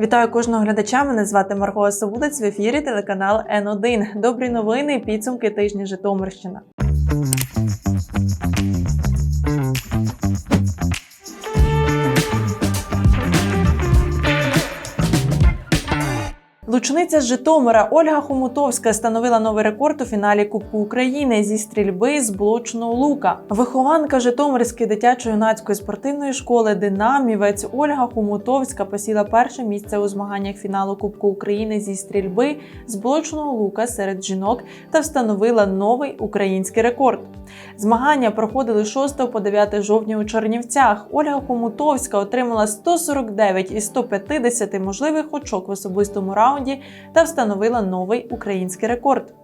Вітаю кожного глядача. Мене звати Марго Собудець в ефірі телеканал Н1. Добрі новини. Підсумки тижня Житомирщина. Лучниця з Житомира Ольга Хомутовська становила новий рекорд у фіналі Кубку України зі стрільби з блочного лука. Вихованка Житомирської дитячо-юнацької спортивної школи Динамівець Ольга Хомутовська посіла перше місце у змаганнях фіналу Кубку України зі стрільби з блочного лука серед жінок та встановила новий український рекорд. Змагання проходили 6 по 9 жовтня у Чернівцях. Ольга Хомутовська отримала 149 із 150 можливих очок в особистому раунді та встановила новий український рекорд.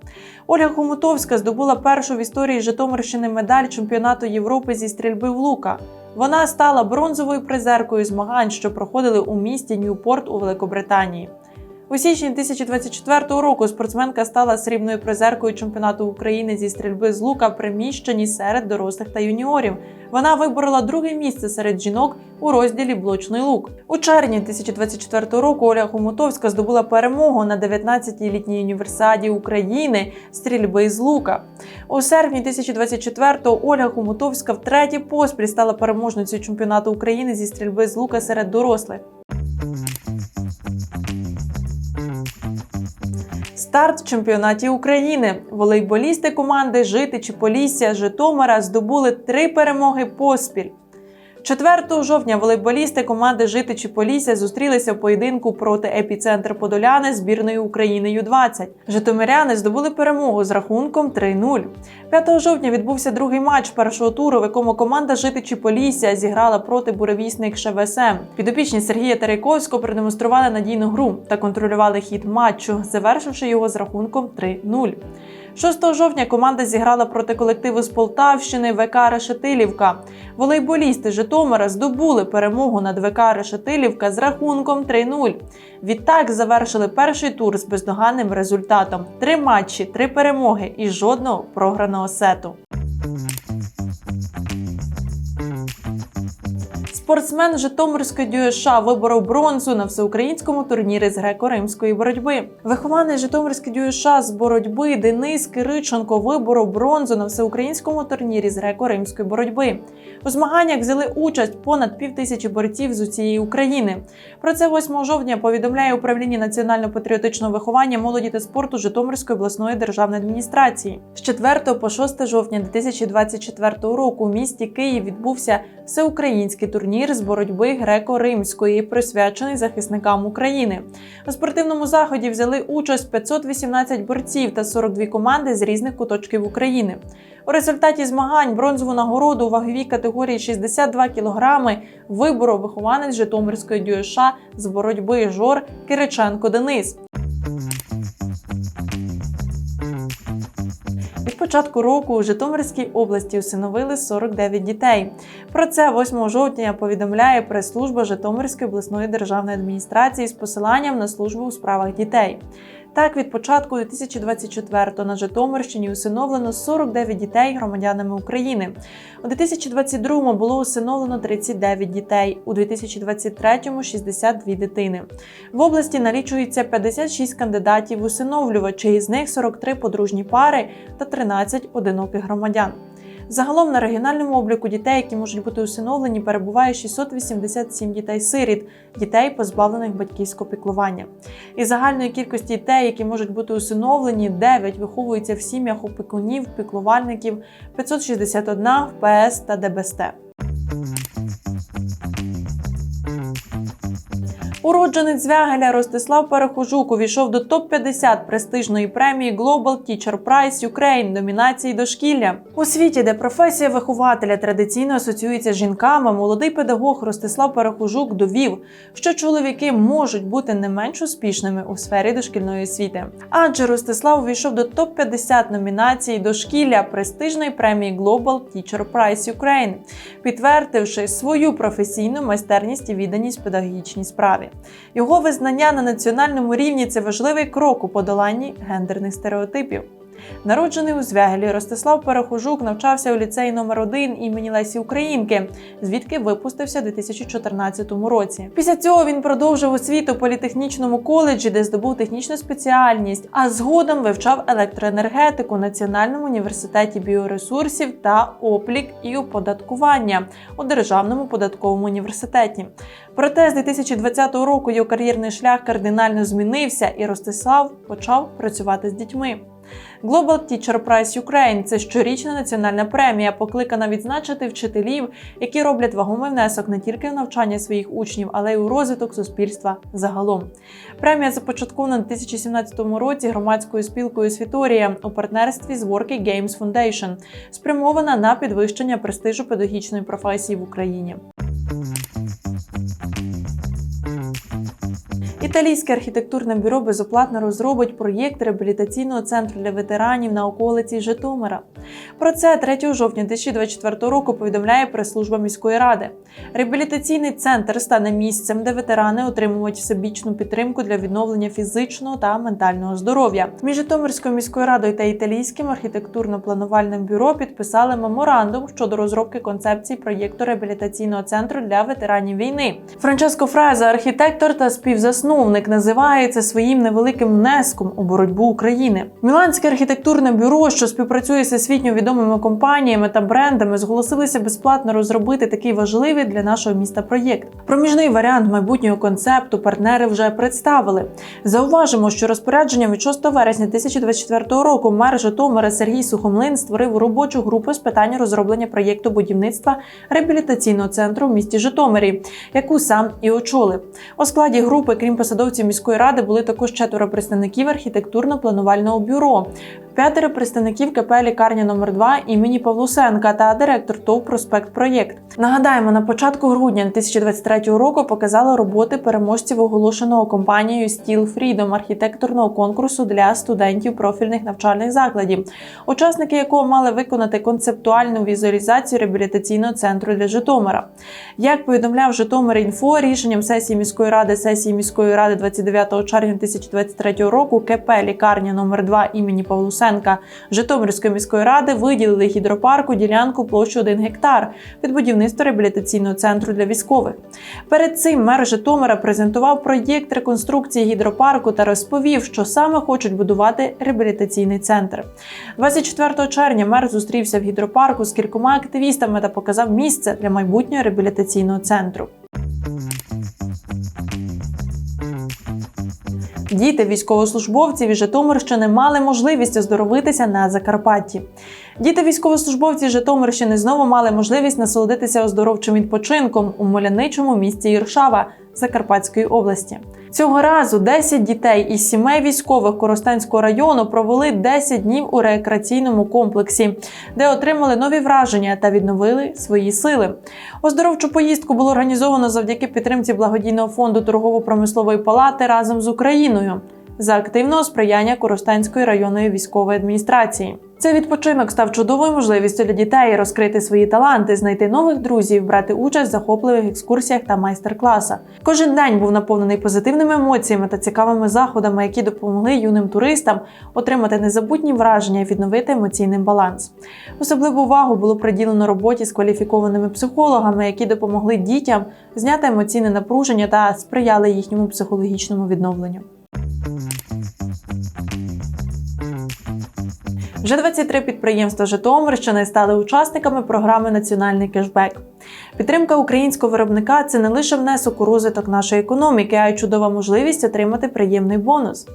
Ольга Хомутовська здобула першу в історії Житомирщини медаль чемпіонату Європи зі стрільби в лука. Вона стала бронзовою призеркою змагань, що проходили у місті Ньюпорт у Великобританії. У січні 2024 року спортсменка стала срібною призеркою чемпіонату України зі стрільби з лука приміщені серед дорослих та юніорів. Вона виборола друге місце серед жінок у розділі блочний лук. У червні 2024 року Оля Хомутовська здобула перемогу на 19-й літній універсіаді України стрільби з лука. У серпні 2024-го Ольга Хомутовська втретє поспіль стала переможницею чемпіонату України зі стрільби з лука серед дорослих. Старт в чемпіонаті України. Волейболісти команди Житичі Полісся Житомира здобули три перемоги поспіль. 4 жовтня волейболісти команди Житичі Полісся зустрілися в поєдинку проти епіцентр Подоляни збірної України Ю-20. Житомиряни здобули перемогу з рахунком 3-0. 5 жовтня відбувся другий матч першого туру, в якому команда Житичі Полісся зіграла проти буревісник ШВСМ. Підопічні Сергія Терейковського продемонстрували надійну гру та контролювали хід матчу, завершивши його з рахунком 3-0. 6 жовтня команда зіграла проти колективу з Полтавщини ВК Решетилівка. Волейболісти Житомира здобули перемогу над ВК Решетилівка з рахунком 3-0. Відтак завершили перший тур з бездоганним результатом: три матчі, три перемоги і жодного програного сету. Спортсмен Житомирської ДЮСШ виборов бронзу на всеукраїнському турнірі з греко-римської боротьби. Вихованець Житомирської ДЮСШ з боротьби Денис Кириченко виборов бронзу на всеукраїнському турнірі з греко-римської боротьби. У змаганнях взяли участь понад півтисячі борців з усієї України. Про це 8 жовтня повідомляє управління національно-патріотичного виховання молоді та спорту Житомирської обласної державної адміністрації. З 4 по 6 жовтня 2024 року у місті Київ відбувся всеукраїнський турнір з боротьби греко-римської, присвячений захисникам України. У спортивному заході взяли участь 518 борців та 42 команди з різних куточків України. У результаті змагань бронзову нагороду у ваговій категорії 62 кг виборов вихованець Житомирської ДЮСШ з боротьби жор Кириченко Денис. Початку року у Житомирській області усиновили 49 дітей. Про це 8 жовтня повідомляє прес-служба Житомирської обласної державної адміністрації з посиланням на службу у справах дітей. Так, від початку 2024-го на Житомирщині усиновлено 49 дітей громадянами України. У 2022-му було усиновлено 39 дітей, у 2023-му – 62 дитини. В області налічується 56 кандидатів усиновлювачів, із них 43 подружні пари та 13 одиноких громадян. Загалом на регіональному обліку дітей, які можуть бути усиновлені, перебуває 687 дітей-сиріт, дітей, позбавлених батьківського піклування. Із загальної кількості дітей, які можуть бути усиновлені, 9 виховуються в сім'ях опікунів, піклувальників, 561 в ПС та ДБСТ. Уродженець Звягеля Ростислав Перехожук увійшов до топ-50 престижної премії Global Teacher Prize Ukraine номінації дошкілля. У світі, де професія вихователя традиційно асоціюється з жінками, молодий педагог Ростислав Перехожук довів, що чоловіки можуть бути не менш успішними у сфері дошкільної освіти. Адже Ростислав увійшов до топ-50 номінацій дошкілля престижної премії Global Teacher Prize Ukraine, підтвердивши свою професійну майстерність і відданість педагогічній справі. Його визнання на національному рівні це важливий крок у подоланні гендерних стереотипів. Народжений у Звягелі, Ростислав Перехожук навчався у ліцеї номер 1 імені Лесі Українки, звідки випустився у 2014 році. Після цього він продовжив освіту у політехнічному коледжі, де здобув технічну спеціальність, а згодом вивчав електроенергетику у Національному університеті біоресурсів та облік і оподаткування у Державному податковому університеті. Проте з 2020 року його кар'єрний шлях кардинально змінився, і Ростислав почав працювати з дітьми. Global Teacher Prize Ukraine – це щорічна національна премія, покликана відзначити вчителів, які роблять вагомий внесок не тільки в навчання своїх учнів, але й у розвиток суспільства загалом. Премія започаткована у 2017 році громадською спілкою Світорія у партнерстві з Working Games Foundation, спрямована на підвищення престижу педагогічної професії в Україні. Італійське архітектурне бюро безоплатно розробить проєкт реабілітаційного центру для ветеранів на околиці Житомира. Про це 3 жовтня 2024 року повідомляє прес-служба міської ради. Реабілітаційний центр стане місцем, де ветерани отримують всебічну підтримку для відновлення фізичного та ментального здоров'я. Між Житомирською міською радою та італійським архітектурно-планувальним бюро підписали меморандум щодо розробки концепції проєкту реабілітаційного центру для ветеранів війни. Франческо Фреза, архітектор та співзасновник, називає своїм невеликим внеском у боротьбу України. Міланське архітектурне бюро, що співпрацює з всесвітньо відомими компаніями та брендами, зголосилися безплатно розробити такий важливий для нашого міста проєкт. Проміжний варіант майбутнього концепту партнери вже представили. Зауважимо, що розпорядженням від 6 вересня 2024 року мер Житомира Сергій Сухомлин створив робочу групу з питань розроблення проєкту будівництва реабілітаційного центру в місті Житомирі, яку сам і очолив. У складі групи, крім посадовців міської ради, були також четверо представників архітектурно-планувального бюро. П'ятеро представників КП лікарня номер 2 імені Павлусенка та директор ТОВ Проспект Проєкт. Нагадаємо, на початку грудня 2023 року показали роботи переможців оголошеного компанією Steel Freedom архітекторного конкурсу для студентів профільних навчальних закладів, учасники якого мали виконати концептуальну візуалізацію реабілітаційного центру для Житомира. Як повідомляв Житомир інфо, рішенням сесії міської ради сесії міської ради 29 червня 2023 року КП лікарня номер 2 імені Павлусенка Житомирської міської ради виділили гідропарку ділянку площу 1 гектар під будівництво реабілітаційного центру для військових. Перед цим мер Житомира презентував проєкт реконструкції гідропарку та розповів, що саме хочуть будувати реабілітаційний центр. 24 червня мер зустрівся в гідропарку з кількома активістами та показав місце для майбутнього реабілітаційного центру. Діти військовослужбовців і Житомирщини мали можливість оздоровитися на Закарпатті. Діти військовослужбовці Житомирщини знову мали можливість насолодитися оздоровчим відпочинком у мальовничому місті Іршава Закарпатської області. Цього разу 10 дітей із сімей військових Коростенського району провели 10 днів у рекреаційному комплексі, де отримали нові враження та відновили свої сили. Оздоровчу поїздку було організовано завдяки підтримці благодійного фонду торгово-промислової палати разом з Україною за активного сприяння Коростенської районної військової адміністрації. Цей відпочинок став чудовою можливістю для дітей розкрити свої таланти, знайти нових друзів, брати участь в захопливих екскурсіях та майстер-класах. Кожен день був наповнений позитивними емоціями та цікавими заходами, які допомогли юним туристам отримати незабутні враження і відновити емоційний баланс. Особливу увагу було приділено роботі з кваліфікованими психологами, які допомогли дітям зняти емоційне напруження та сприяли їхньому психологічному відновленню. Вже 23 підприємства Житомирщини стали учасниками програми Національний кешбек. Підтримка українського виробника це не лише внесок у розвиток нашої економіки, а й чудова можливість отримати приємний бонус.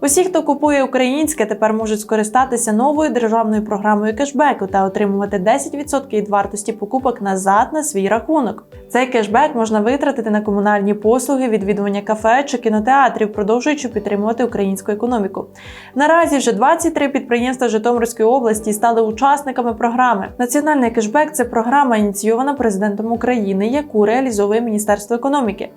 Усі, хто купує українське, тепер можуть скористатися новою державною програмою кешбеку та отримувати 10% від вартості покупок назад на свій рахунок. Цей кешбек можна витратити на комунальні послуги, відвідування кафе чи кінотеатрів, продовжуючи підтримувати українську економіку. Наразі вже 23 підприємства Житомирської області стали учасниками програми. Національний кешбек це програма, ініційована президентом України, яку реалізовує Міністерство економіки.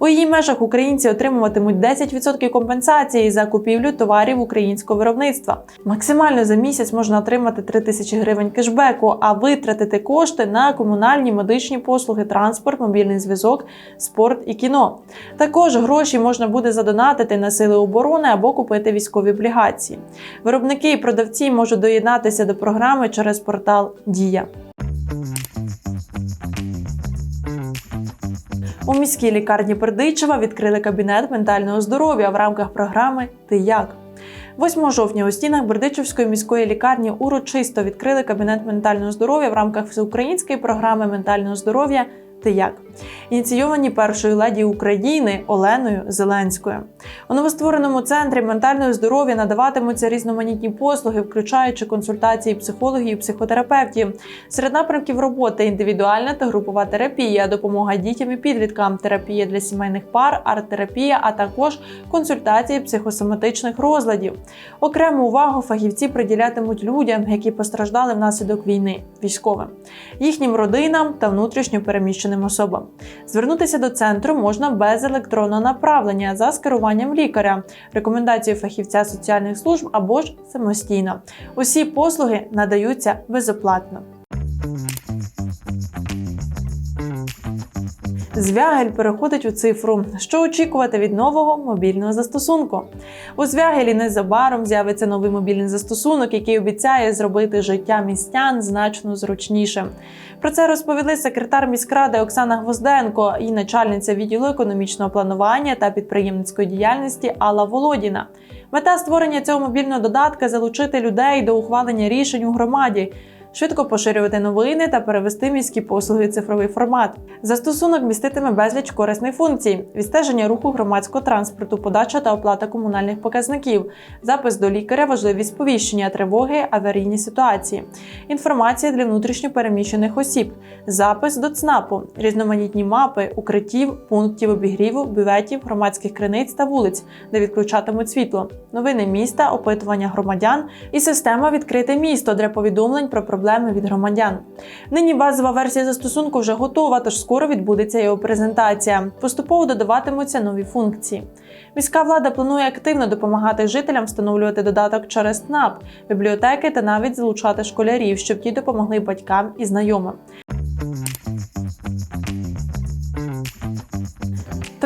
У її межах українці отримуватимуть 10% компенсації за купівлю товарів українського виробництва. Максимально за місяць можна отримати 3 тисячі гривень кешбеку, а витратити кошти на комунальні медичні послуги, транспорт, мобільний зв'язок, спорт і кіно. Також гроші можна буде задонатити на сили оборони або купити військові облігації. Виробники і продавці можуть доєднатися до програми через портал Дія. У міській лікарні Бердичева відкрили кабінет ментального здоров'я в рамках програми Ти як. 8 жовтня у стінах Бердичівської міської лікарні урочисто відкрили кабінет ментального здоров'я в рамках всеукраїнської програми ментального здоров'я Ти як ініційовані першою леді України Оленою Зеленською. У новоствореному центрі ментального здоров'я надаватимуться різноманітні послуги, включаючи консультації психологів і психотерапевтів. Серед напрямків роботи індивідуальна та групова терапія, допомога дітям і підліткам, терапія для сімейних пар, арт-терапія, а також консультації психосоматичних розладів. Окрему увагу фахівці приділятимуть людям, які постраждали внаслідок війни, військовим, їхнім родинам та внутрішньо переміщеним особам. Звернутися до центру можна без електронного направлення за скеруванням лікаря, рекомендацією фахівця соціальних служб або ж самостійно. Усі послуги надаються безоплатно. Звягель переходить у цифру. Що очікувати від нового мобільного застосунку? У Звягелі незабаром з'явиться новий мобільний застосунок, який обіцяє зробити життя містян значно зручнішим. Про це розповіли секретар міськради Оксана Гвозденко і начальниця відділу економічного планування та підприємницької діяльності Алла Володіна. Мета створення цього мобільного додатка залучити людей до ухвалення рішень у громаді. Швидко поширювати новини та перевести міські послуги в цифровий формат. Застосунок міститиме безліч корисних функцій: відстеження руху громадського транспорту, подача та оплата комунальних показників, запис до лікаря, важливі сповіщення, тривоги, аварійні ситуації, інформація для внутрішньо переміщених осіб, запис до ЦНАПу, різноманітні мапи, укриттів, пунктів обігріву, бюветів, громадських криниць та вулиць, де відключатимуть світло, новини міста, опитування громадян і система відкрите місто для повідомлень про проблеми від громадян. Нині базова версія застосунку вже готова, тож скоро відбудеться його презентація. Поступово додаватимуться нові функції. Міська влада планує активно допомагати жителям встановлювати додаток через СНАП, бібліотеки та навіть залучати школярів, щоб ті допомогли батькам і знайомим.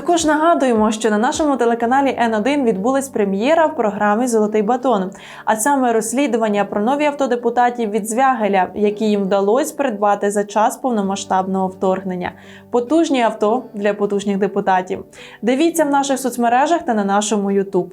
Також нагадуємо, що на нашому телеканалі Н1 відбулась прем'єра в програмі Золотий батон, а саме розслідування про нові автодепутатів від Звягеля, які їм вдалося придбати за час повномасштабного вторгнення. Потужні авто для потужних депутатів. Дивіться в наших соцмережах та на нашому Ютуб.